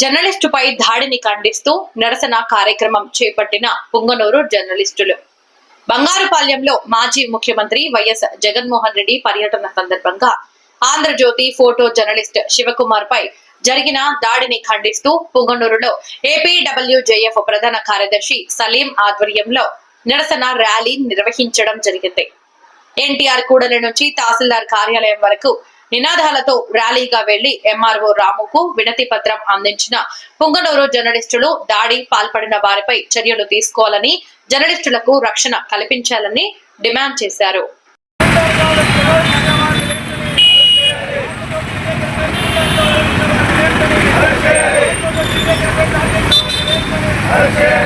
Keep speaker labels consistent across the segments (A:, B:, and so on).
A: జర్నలిస్టుపై దాడిని ఖండిస్తూ నిరసన కార్యక్రమం చేపట్టిన పుంగనూరు జర్నలిస్టులు. బంగారుపాలెంలో మాజీ ముఖ్యమంత్రి వైఎస్ జగన్మోహన్ రెడ్డి పర్యటన సందర్భంగా ఆంధ్రజ్యోతి ఫోటో జర్నలిస్ట్ శివకుమార్ పై జరిగిన దాడిని ఖండిస్తూ పుంగనూరులో ఏపీడబ్ల్యూజేఎఫ్ ప్రధాన కార్యదర్శి సలీం ఆధ్వర్యంలో నిరసన ర్యాలీ నిర్వహించడం జరిగింది. ఎన్టీఆర్ కూడలి నుంచి తహసీల్దార్ కార్యాలయం వరకు నినాదాలతో ర్యాలీగా వెళ్ళి ఎంఆర్ఓ రాముకు వినతి పత్రం అందించిన పుంగనూరు జర్నలిస్టులు దాడి పాల్పడిన వారిపై చర్యలు తీసుకోవాలని జర్నలిస్టులకు రక్షణ కల్పించాలని డిమాండ్ చేశారు.
B: జర్నలిస్ట్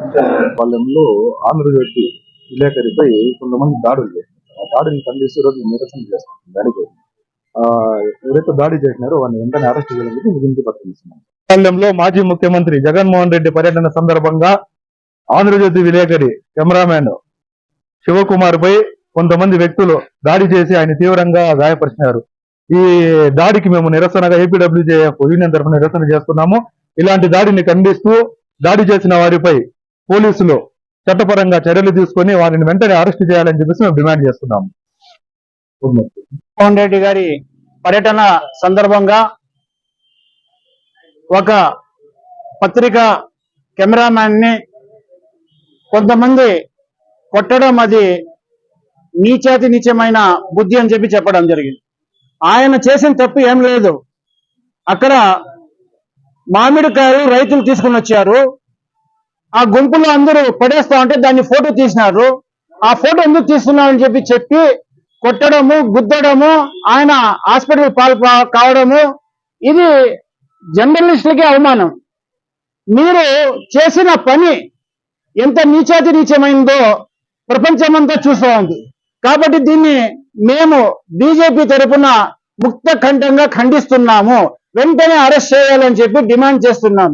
B: ఆంధ్రజ్యోతి
C: పాలెంలో ఆంధ్రజ్యోతి విలేకరిపై కొంతమంది దాడులు చేశారు ఆ దాడిని ఖండిస్తూ రోజు నిరసన చేస్తున్నాం దాడికి. ఆ, ఎవరైతే దాడి చేసినారో వారిని వెంటనే అరెస్ట్ చేయాలని విజ్ఞప్తి పత్రం పాలెంలో మాజీ ముఖ్యమంత్రి జగన్మోహన్ రెడ్డి పర్యటన సందర్భంగా ఆంధ్రజ్యోతి విలేకరి కెమెరామెన్ శివకుమార్ పై కొంతమంది వ్యక్తులు దాడి చేసి ఆయన తీవ్రంగా గాయపరిచినారు. ఈ దాడికి మేము నిరసనగా ఏపీడబ్ల్యూజేఎఫ్ యూనియన్ తరఫున నిరసన చేస్తున్నాము. ఇలాంటి దాడిని ఖండిస్తూ దాడి చేసిన వారిపై పోలీసులు చట్టపరంగా చర్యలు తీసుకొని వారిని వెంటనే అరెస్ట్ చేయాలని చెప్పేసి మేము డిమాండ్ చేస్తున్నాము.
D: మోహన్ రెడ్డి గారి పర్యటన సందర్భంగా ఒక పత్రిక కెమెరామ్యాన్ని కొంతమంది కొట్టడం అది నీచాతి నీచమైన బుద్ధి అని చెప్పి చెప్పడం జరిగింది. ఆయన చేసిన తప్పు ఏం లేదు. అక్కడ మామిడికాయలు రైతులు తీసుకుని వచ్చారు. ఆ గుంపులో అందరూ పడేస్తా ఉంటే దాన్ని ఫోటో తీసినారు. ఆ ఫోటో ఎందుకు తీస్తున్నారని చెప్పి చెప్పి కొట్టడము గుద్దడము ఆయన హాస్పిటల్ పాల్ కావడము ఇది జర్నలిస్టులకే అవమానం. మీరు చేసిన పని ఎంత నీచాతి నీచమైందో ప్రపంచమంతా చూస్తూ ఉంది. కాబట్టి దీన్ని మేము బీజేపీ తరపున ముక్త ఖండంగా ఖండిస్తున్నాము. వెంటనే అరెస్ట్ చేయాలని చెప్పి డిమాండ్ చేస్తున్నాము